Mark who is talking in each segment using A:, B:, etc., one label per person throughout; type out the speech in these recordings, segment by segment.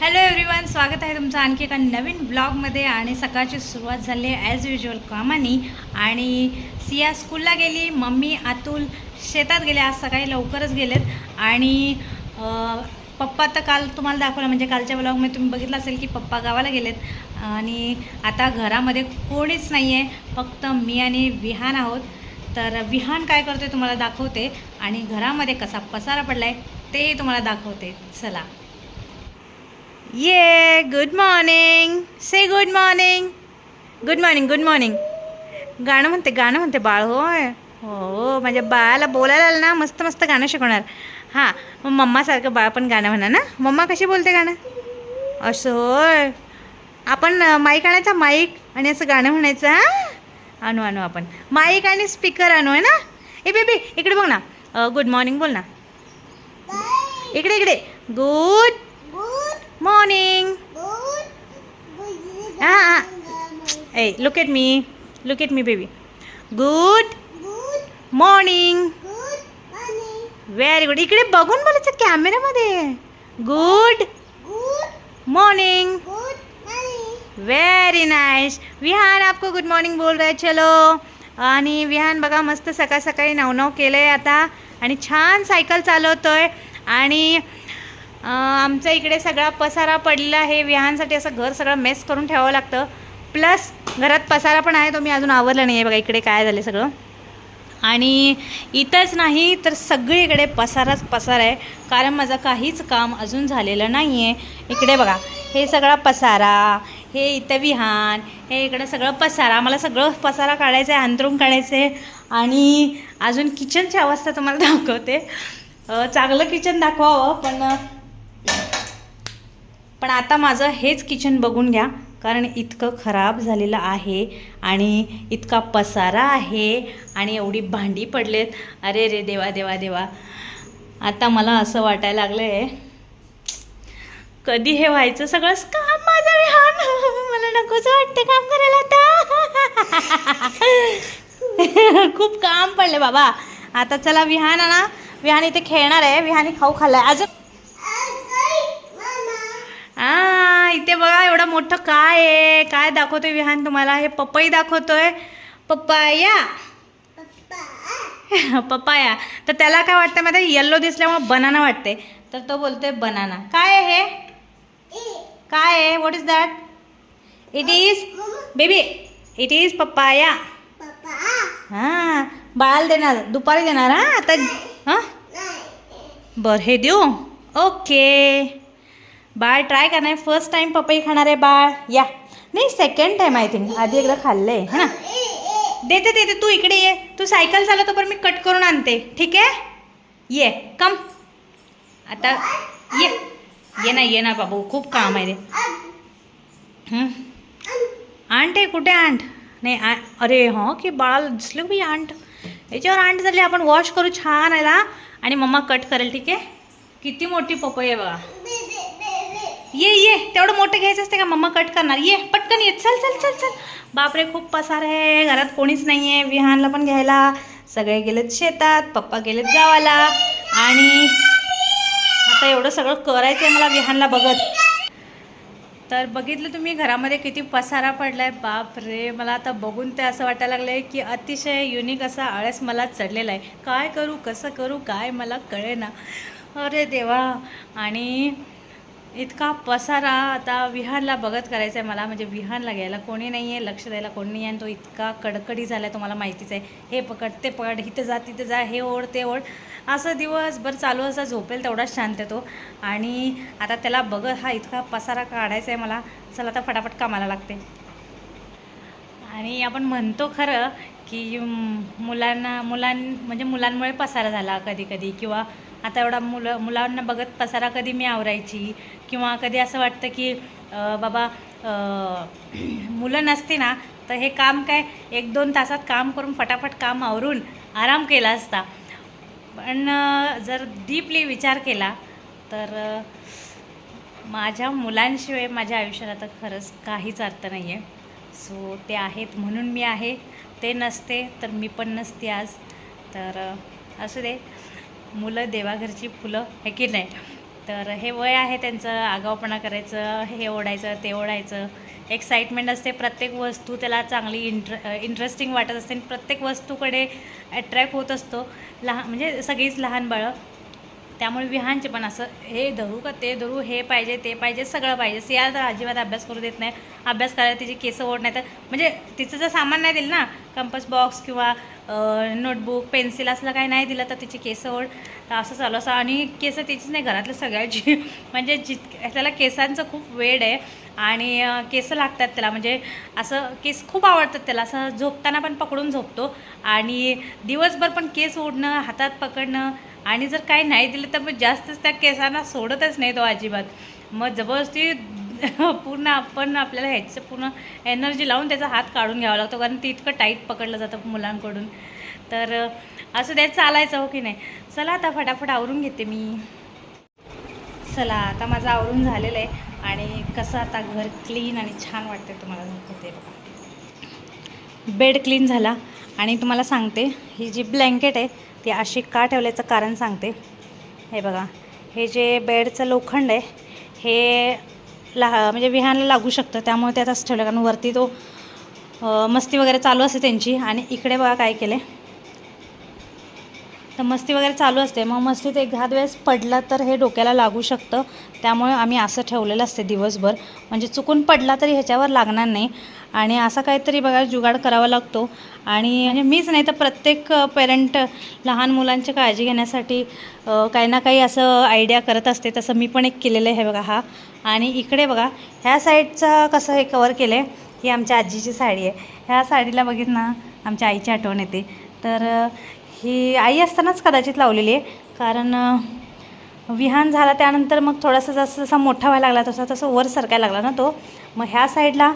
A: Hello everyone स्वागत आहे तुमचं आणखी एका नवीन ब्लॉगमध्ये आणि सकाळची सुरुवात झाली आहे ॲज युजल कामानी. आणि सिया स्कूलला गेली मम्मी अतुल शेतात गेले आज सकाळी लवकरच गेलेत. आणि पप्पा तर काल तुम्हाला दाखवलं म्हणजे कालच्या ब्लॉगमध्ये तुम्ही बघितलं असेल की पप्पा गावाला गेलेत. आणि आता घरामध्ये कोणीच नाही आहे फक्त मी आणि विहान आहोत. तर विहान काय करतोय तुम्हाला दाखवते. आणि घरामध्ये कसा पसारा पडला आहे तेही तुम्हाला दाखवते. चला. ये गुड मॉर्निंग से good morning good morning good morning गाणं म्हणते गाणं म्हणते बाळ होय. हो माझ्या बाळाला बोलायला आलं ना मस्त मस्त गाणं शिकवणार. हां मग मम्मासारखं बाळ पण गाणं म्हणा ना. मम्मा कशी बोलते गाणं? असं होय. आपण माईक आणायचा माईक आणि असं गाणं म्हणायचं हां? आणू आणू आपण. माईक आणि स्पीकर आणू आहे ना? ए बेबी इकडे बघ ना. गुड मॉर्निंग बोल ना. इकडे इकडे. गुड मॉर्निंग हां हां ए look at me look at me baby good morning very good इकडे बघून बोलायचं कॅमेऱ्यामध्ये good morning very nice Vihan आपको गुड मॉर्निंग बोल रहा है. चलो. आणि विहान बघा मस्त सकाळ सकाळी नऊ केलं आहे आता. आणि छान सायकल चालवतोय. आणि आमच्या इकडे सगळा पसारा पडलेला आहे. विहानसाठी असं घर सगळं मेस करून ठेवावं लागतं. प्लस घरात पसारा पण आहे तो मी अजून आवरला नाही आहे बघा इकडे काय झालं सगळं. आणि इथंच नाही तर सगळीकडे पसाराच पसारा आहे. कारण माझं काहीच काम अजून झालेलं नाही आहे इकडे बघा हे सगळा पसारा हे इथं विहान हे इकडं सगळं पसारा. मला सगळं पसारा काढायचं आहे अंतरून काढायचं आहे आणि अजून किचनची अवस्था तुम्हाला दाखवते. चांगलं किचन दाखवावं पण पण आता माझं हेच किचन बघून घ्या कारण इतकं खराब झालेलं आहे आणि इतका पसारा आहे आणि एवढी भांडी पडलेत. अरे रे देवा देवा देवा. आता मला असं वाटायला लागलं आहे कधी हे व्हायचं सगळंच काम माझं विहान मला नकोच वाटतं काम करायला आता. खूप काम पडले बाबा. आता चला विहान ना विहान इथे खेळणार आहे. विहानी खाऊ खाल्लाय. अजून आ इथे बघा एवढं मोठं काय आहे? काय दाखवतोय विहान तुम्हाला? हे पपई दाखवतोय. पप्पाया पप्पाया तर त्याला काय वाटतं माहिती येल्लो दिसल्यामुळे बनाना वाटते तर तो बोलतोय बनाना काय आहे हे? काय आहे? What is that it is baby it is papaya हां. बाळाला देणार. दुपारी देणार हां? आता हां? बरं हे देऊ? ओके बाळ ट्राय करणार. फर्स्ट टाईम पपई खाणार आहे बाळ. या. नाही सेकंड टाईम आय थिंक आधी एकदा खाल्लं आहे ना? देते देते. तू इकडे ये. तू सायकल चालवतो पण मी कट करून आणते. ठीक आहे? ये. कम आता ये. ये ना ये ना बाबू. खूप काम आहे रे आंट आहे. कुठे आंट? नाही आ अरे हं की बाळाला दिसलं की आंट. याच्यावर आंट झाली आपण वॉश करू. छान आहे ना? आणि मम्मा कट करेल. ठीक आहे? किती मोठी पपई आहे बघा. ये ये तेवढं मोठं घ्यायचं असते का? मम्मा कट करणार. ये पटकन ये. चल चल चल चल. बापरे खूप पसार आहे. घरात कोणीच नाही आहे विहानला पण घ्यायला. सगळे गेलेत शेतात. पप्पा गेलेत गावाला. आणि आता एवढं सगळं करायचं आहे मला विहानला बघत. तर बघितलं तुम्ही घरामध्ये किती पसारा पडला आहे बाप रे मला आता बघून ते असं वाटायला लागलं आहे की अतिशय युनिक असा आळस मला चढलेला आहे. काय करू कसं करू काय मला कळे ना अरे देवा. आणि इतका पसारा आता विहानला बघत करायचा आहे मला म्हणजे विहानला घ्यायला कोणी नाही आहे लक्ष द्यायला कोणी नाही आहे आणि तो इतका कडकडी झाला आहे तुम्हाला माहितीच आहे. हे पकड ते पकड इथं जा तिथं जा हे ओढ ते ओढ. असं दिवसभर चालू असं झोपेल तेवढाच शांत येतो आणि आता त्याला बघत हा इतका पसारा काढायचा आहे मला. चला आता फटाफट कामाला लागते. आणि आपण म्हणतो खरं की मुलांना मुलां म्हणजे मुलांमुळे पसारा झाला कधी कधी किंवा आता एवढा मुलं मुलांना बघत पसारा कधी मी आवरायची? किंवा कधी असं वाटतं की बाबा मुलं नसती ना तर हे काम काय? एक दोन तासात काम करून फटाफट काम आवरून आराम केला असता. पण जर डीपली विचार केला तर माझ्या मुलांशिवाय माझ्या आयुष्याला तर खरंच काहीच अर्थ नाही आहे सो ते आहेत म्हणून मी आहे. ते नसते तर मी पण नसते आज. तर असू दे. मुलं देवाघरची फुलं हे की नाही? तर हे वय आहे त्यांचं आगावपणा करायचं हे ओढायचं ते ओढायचं. एक्साइटमेंट असते प्रत्येक वस्तू त्याला चांगली इंट्र इंटरेस्टिंग वाटत असते आणि प्रत्येक वस्तूकडे अट्रॅक्ट होत असतो. लहान म्हणजे सगळीच लहान बाळं. त्यामुळे विहानचे पण असं हे धरू का? ते धरू? हे पाहिजे ते पाहिजे सगळं पाहिजे. सिया तर अजिबात अभ्यास करू देत नाही. अभ्यास करायला तिची केस ओढ नाही तर म्हणजे तिचं जर सामान नाही दिलं ना कंपस बॉक्स किंवा नोटबुक पेन्सिल असलं काही नाही दिलं तर तिची केस ओढ. तर असं चालू असं आणि केस तिचीच नाही घरातल्या सगळ्याची म्हणजे जित त्याला केसांचं खूप वेड आहे. आणि केस लागतात त्याला म्हणजे असं केस खूप आवडतात त्याला असं झोपताना पण पकडून झोपतो. आणि दिवसभर पण केस ओढणं हातात पकडणं आणि जर काही नाही दिलं तर मग जास्तच त्या केसांना सोडतच नाही तो अजिबात. मग जबरदस्ती पूर्ण आपण आपल्याला ह्याचं पूर्ण एनर्जी लावून त्याचा हात काढून घ्यावा लागतो कारण ते इतकं टाईट पकडलं जातं मुलांकडून. तर असं द्यायचं चालायचं हो की नाही. चला आता फटाफट आवरून घेते मी. चला आता माझं आवरून झालेलं आहे आणि कसं आता घर क्लीन आणि छान वाटते तुम्हाला दाखवते बघा. बेड क्लीन झाला आणि तुम्हाला सांगते ही जी ब्लँकेट आहे ती अशी का ठेवल्याचं कारण सांगते. हे बघा हे जे बेडचं लोखंड आहे हे ला म्हणजे विहानला लागू शकतं. त्यामुळे ते आताच ठेवलं कारण वरती तो मस्ती वगैरे चालू असते त्यांची. आणि इकडे बघा काय केलं तर मस्ती वगैरे चालू असते. मग मस्तीत एखाद वेळेस पडला तर हे डोक्याला लागू शकतं. त्यामुळे आम्ही असं ठेवलेलं असते दिवसभर. म्हणजे चुकून पडला तरी ह्याच्यावर लागणार नाही. आणि असं काहीतरी बघा जुगाड करावा लागतो. आणि म्हणजे मीच नाही तर प्रत्येक पेरेंट लहान मुलांची काळजी घेण्यासाठी काही ना काही असं आयडिया करत असते. तसं मी पण एक केलेलं आहे बघा हा. आणि इकडे बघा ह्या साईडचा कसं हे कवर केलं आहे ही आमच्या आजीची साडी आहे. ह्या साडीला बघित ना आमच्या आईची आठवण येते. तर ही आई असतानाच कदाचित लावलेली आहे कारण विहान झाला त्यानंतर मग थोडासा जसं जसा मोठा व्हायला लागला तसा तसं वर सरकायला लागला ना तो. मग ह्या साईडला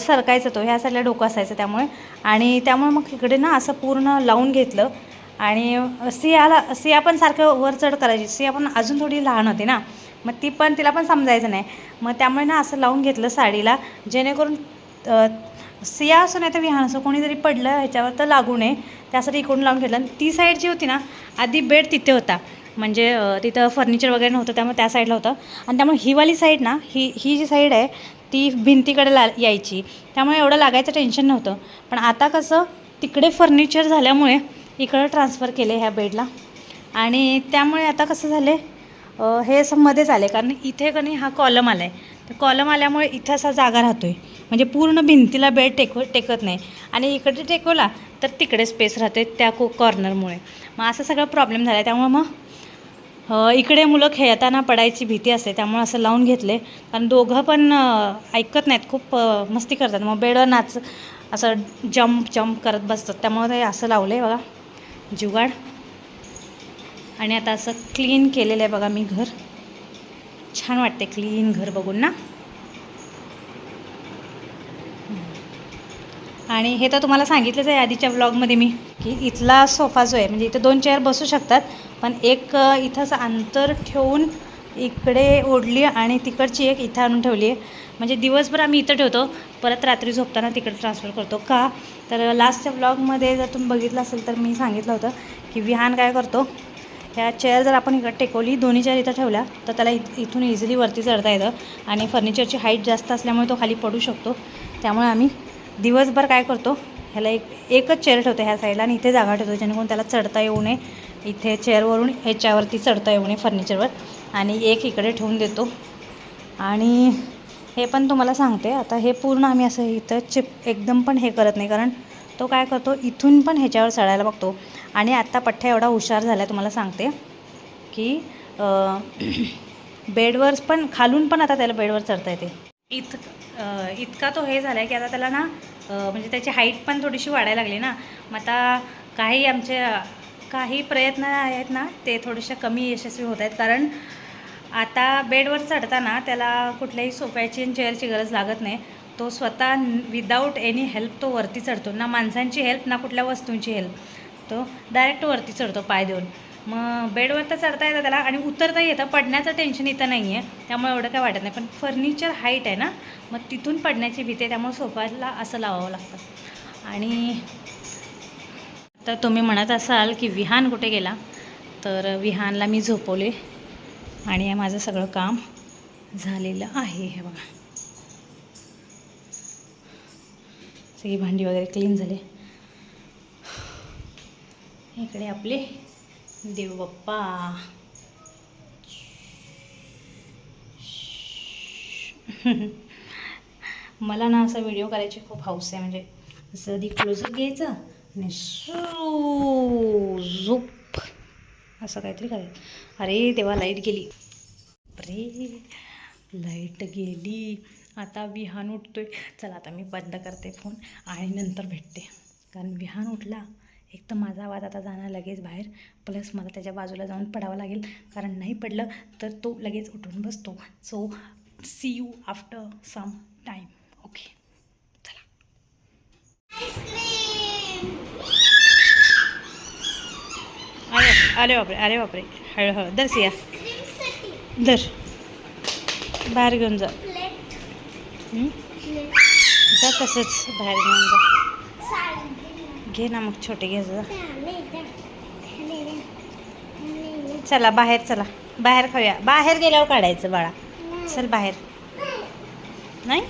A: सरकायचं तो ह्या साईडला डोकं असायचं त्यामुळे. आणि त्यामुळे मग इकडे ना असं पूर्ण लावून घेतलं. आणि सियाला सिया पण सारखं वर चढ करायची सिया पण अजून थोडी लहान होती ना. मग ती पण तिला पण समजायचं नाही. मग त्यामुळे ना असं लावून घेतलं साडीला जेणेकरून सिया असो नाही तर विहान असो कोणी जरी पडलं ह्याच्यावर तर लागू नये. त्यासाठी इकडून लावून घेतलं. आणि ती साईड जी होती ना आधी बेड तिथे होता. म्हणजे तिथं फर्निचर वगैरे नव्हतं त्यामुळे त्या साईडला होतं. आणि त्यामुळे ही वाली साईड ना ही ही जी साईड आहे ती भिंतीकडे ला यायची. त्यामुळे एवढं लागायचं टेन्शन नव्हतं. पण आता कसं तिकडे फर्निचर झाल्यामुळे इकडं ट्रान्सफर केले ह्या बेडला. आणि त्यामुळे आता कसं झाले आहे हे असं मध्येच आले कारण इथे कणी हा कॉलम आला आहे तर कॉलम आल्यामुळे इथं असा जागा राहतो आहे म्हणजे पूर्ण भिंतीला बेड टेकव टेकत नाही. आणि इकडे टेकवला तर तिकडे स्पेस राहते त्या को कॉर्नरमुळे मग असं सगळं प्रॉब्लेम झाला आहे त्यामुळे मग इकडे मुलं खेळताना पडायची भीती असते. त्यामुळे असं लावून घेतले कारण दोघं पण ऐकत नाहीत. खूप मस्ती करतात. मग बेडवर नाच असं जम्प जम्प करत बसतात. त्यामुळे ते असं लावलं आहे बघा. जुगाड. आणि आता असं क्लीन केलेलं आहे बघा मी घर. छान वाटते क्लीन घर बघून ना. आणि हे तर तुम्हाला सांगितलंच आहे आधीच्या व्लॉगमध्ये मी की इथला सोफा जो आहे म्हणजे इथं दोन चेअर बसू शकतात पण एक अ, इथं अंतर ठेवून इकडे ओढली आणि तिकडची एक इथं आणून ठेवली आहे. म्हणजे दिवसभर आम्ही इथं ठेवतो परत रात्री झोपताना तिकडे ट्रान्सफर करतो. का? तर लास्टच्या व्लॉगमध्ये जर तुम्ही बघितलं असेल तर मी सांगितलं होतं की विहान काय करतो? ह्या चेअर जर आपण इकडे टेकवली दोन्ही चेअर इथं ठेवल्या तर त्याला इत इथून इझिली वरती चढता येतं. आणि फर्निचरची हाईट जास्त असल्यामुळे तो खाली पडू शकतो. त्यामुळे आम्ही दिवसभर काय करतो ह्याला एक एकच चेअर ठेवतो ह्या साईडला आणि इथे जागा ठेवतो जेणेकरून त्याला चढता येऊ नये. इथे चेअरवरून ह्याच्यावरती चढता येऊ नये फर्निचरवर आणि एक इकडे ठेवून देतो. आणि हे पण तुम्हाला सांगते आता हे पूर्ण आम्ही असं इथं चिप एकदम पण हे करत नाही. कारण तो काय करतो इथून पण ह्याच्यावर चढायला बघतो. आणि आत्ता पठ्ठा एवढा हुशार झाला आहे तुम्हाला सांगते की बेडवर पण खालून पण आता त्याला बेडवर चढता येते. इत इतका तो हे झाला आहे की आता त्याला ना म्हणजे त्याची हाईट पण थोडीशी वाढायला लागली ना. मग आता काही आमचे काही प्रयत्न आहेत ना ते थोडेसे कमी यशस्वी होत आहेत. कारण आता बेडवर चढताना त्याला कुठल्याही सोफ्याची आणि चेअरची गरज लागत नाही. तो स्वतः विदाऊट एनी हेल्प तो वरती चढतो. ना माणसांची हेल्प ना कुठल्या वस्तूंची हेल्प तो डायरेक्ट वरती चढतो पाय देऊन. मग बेडवर तर चढता येतं त्याला आणि उतरता येतं. पडण्याचं टेन्शन इथं नाही आहे त्यामुळे एवढं काय वाटत नाही. पण फर्निचर हाईट आहे ना मग तिथून पडण्याची भीती आहे. त्यामुळे सोफाला असं लावावं लागतं. आणि तर तुम्ही म्हणत असाल की विहान कुठे गेला? तर विहानला मी झोपवले. आणि माझं सगळं काम झालेलं आहे. हे बघा. सगळी भांडी वगैरे क्लीन झाली. इकडे आपले देवबाप्पा. मला ना असा व्हिडिओ करायची खूप हौस आहे. म्हणजे असं आधी क्लोजअप घ्यायचं आणि सू झुप. असं काहीतरी करायचं. अरे तेव्हा लाइट गेली. अरे लाइट गेली. आता विहान उठतोय. चला आता मी बंद करते फोन आणि नंतर भेटते. कारण विहान उठला एक तर माझा आवाज आता जाणार लगेच बाहेर प्लस मला त्याच्या बाजूला जाऊन पडावं लागेल. कारण नाही पडलं तर तो लगेच उठून बसतो. So see you after some time okay चला. अरे अरे बापरे अरे बापरे. हळूहळू दर सिया. दर बाहेर घेऊन जा? जा तसंच बाहेर घेऊन जा. घे ना मग छोटे घे जा चला बाहेर चला. बाहेर खाऊया. बाहेर गेल्यावर काढायचं बाळा. चल बाहेर. नाही?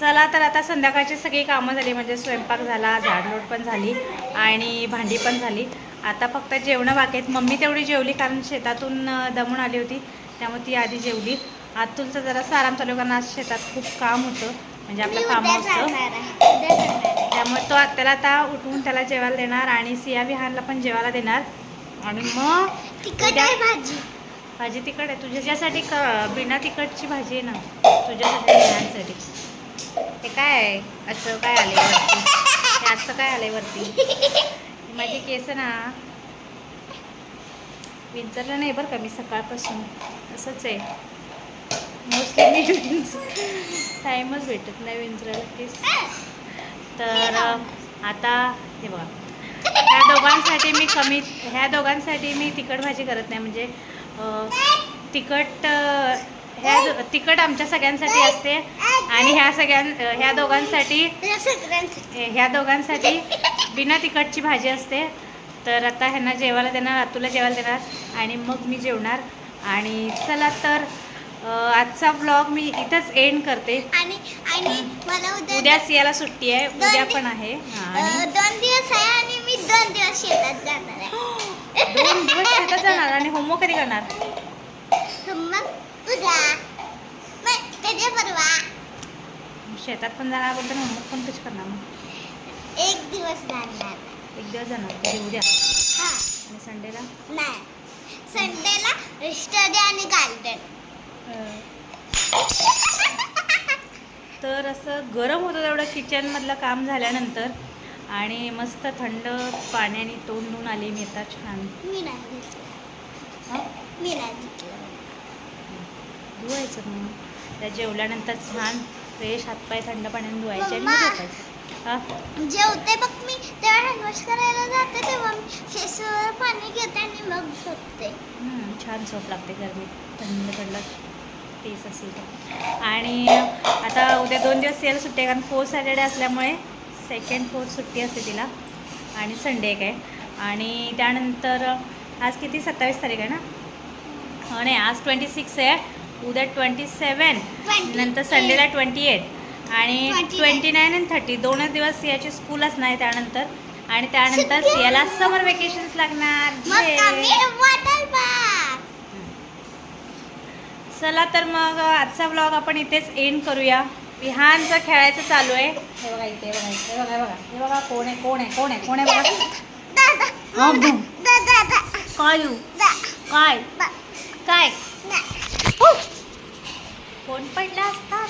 A: चला तर आता संध्याकाळची सगळी कामं झाली म्हणजे स्वयंपाक झाला झाडलोट पण झाली आणि भांडी पण झाली. आता फक्त जेवणं बाकी आहेत. मम्मी तेवढी जेवली कारण शेतातून दमून आली होती. त्यामुळे ती आधी जेवली. अतुलचं जरासं आराम चालू कारण आज शेतात खूप काम होतं. म्हणजे आपलं फार्म हाऊसचं. त्यामुळे तो आ- त्याला आता उठवून त्याला जेवायला देणार आणि सिया विहानला पण जेवायला देणार. आणि मग
B: भाजी.
A: भाजी तिखट आहे. तुझ्यासाठी बिना तिखटची भाजी आहे ना. तुझ्यासाठी विहानसाठी हे काय आहे? असं काय आले वरती? हे असं काय आले वरती? माझे केस ना विंचरलं नाही बरं का मी सकाळपासून. असंच आहे. मोस्टली मी विंच टाईमच भेटत नाही विंचरायला केस. तर आता हे बघा. ह्या दोघांसाठी मी कमी ह्या दोघांसाठी मी तिखट भाजी करत नाही. म्हणजे तिखट ह्या तिखट आमच्या सगळ्यांसाठी असते. आणि ह्या सगळ्यां ह्या दोघांसाठी ह्या दोघांसाठी बिना तिखटची भाजी असते. तर आता ह्यांना जेवायला देणार अतुला जेवायला देणार आणि मग मी जेवणार. आणि चला तर आजचा व्लॉग मी इथंच एंड करते.
B: आणि आणि मला उद्या
A: उद्या सियाला सुट्टी आहे. उद्या पण आहे. हा,
B: दोन दिवस आहे आणि मी दोन दिवस शेतात जाणार आहे.
A: दोन दिवस शेतात जाणार आणि होमवर्क कधी करणार?
B: उद्या. परवा?
A: शेतात पण जाणार बोलतो होमवर्क पण कशी करणार मग
B: एक दिवस जाणार.
A: एक दिवस जाणार. कधी? उद्या.
B: हा.
A: आणि संडेला?
B: नाही. संडेला स्टडी आणि गार्डन
A: तर असं गरम होतं तेवढं किचनमधलं काम झाल्यानंतर. आणि मस्त थंड पाण्याने तोंड धुवून आली. मी आता छान.
B: मी नाही
A: हां?
B: मी नाही
A: धुवायचं मग. त्या जेवल्यानंतर छान फ्रेश हातपाय थंड पाण्याने धुवायचे आणि. झोपायचं. हां?
B: जेवते बघ मी. तेव्हा हँडवॉश करायला जाते तेव्हा मी. फेसवर पाणी घेते आणि मग झोपते.
A: छान झोप लागते गरमीत थंड थंड. पीस असेल तर आणि आता उद्या दोन दिवस यायला सुट्टी आहे कारण फोर्थ सॅटर्डे असल्यामुळे सेकंड फोर्थ सुट्टी असते तिला. आणि संडे एक आहे. आणि त्यानंतर आज किती? सत्तावीस तारीख आहे ना? नाही आज ट्वेंटी सिक्स आहे. उद्या ट्वेंटी सेवन
B: 20.
A: नंतर संडेला ट्वेंटी एट आणि
B: 29.
A: ट्वेंटी नाईन आणि थर्टी दोनच दिवस सियाची स्कूलच नाही त्यानंतर. आणि त्यानंतर. सियाला समर वेकेशन्स लागणार. चला तर मग आजचा व्लॉग आपण इथेच एंड करूया. विहानचं खेळायचं चालू आहे. हे बघा इथे बघा इथे. हे बघा बघा. हे बघा कोण आहे कोण आहे कोण आहे कोण आहे बघा. काय? काय? काय फोन पडला असता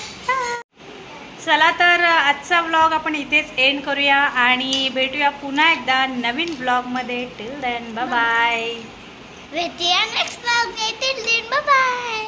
A: चला तर आजचा व्लॉग आपण इथेच एंड करूया आणि भेटूया पुन्हा एकदा नवीन ब्लॉगमध्ये till then bye bye
B: next blog bye bye